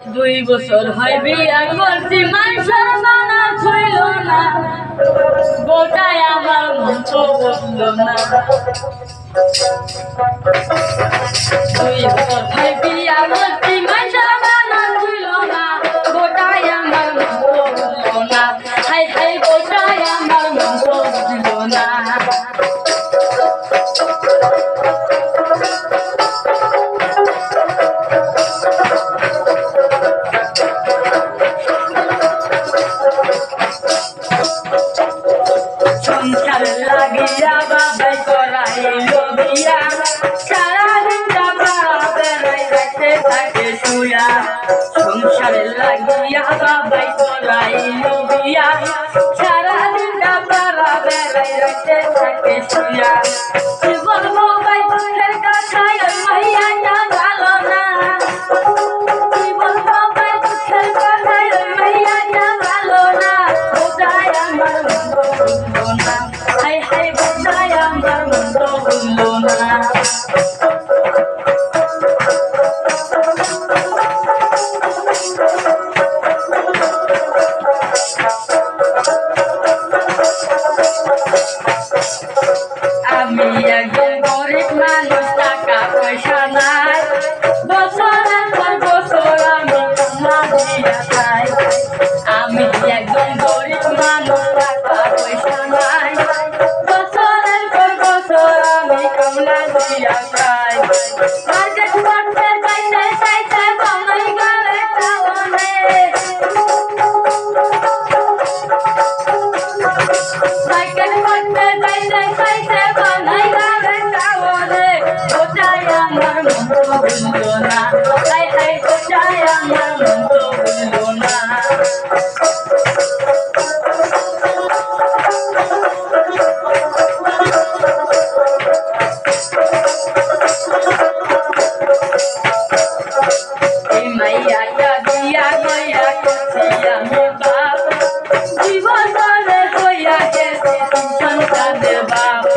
দুই বছর হয় বিয়া করছি মানুষের মানা ছইল না। গোটায় আমার মন্ত্র বলল না। দুই বছর হয় বিয়া করছি মানুষের মানা ছইল না। গোটায় আমার মন্ত্র বলল না। হাই হাই, গোটায় আমার মন্ত্র বলল না। বাবাই করাইল বিয়া সারাদিন বেড়াই রাখতে থাকে শুয়া সংসার লাগিয়া বাবাই করাইল বিয়া সারাদিন বেড়াই রাখতে থাকে শুয়া আমি একজন গরিব মানুষ টাকা পয়সা নাই বছরের পর বছর আমি কান্না দিয়া খাই আমি একজন গরিব মানুষ টাকা পয়সা নাই বছরের পর বছর আমি কামলা দিয়া খাই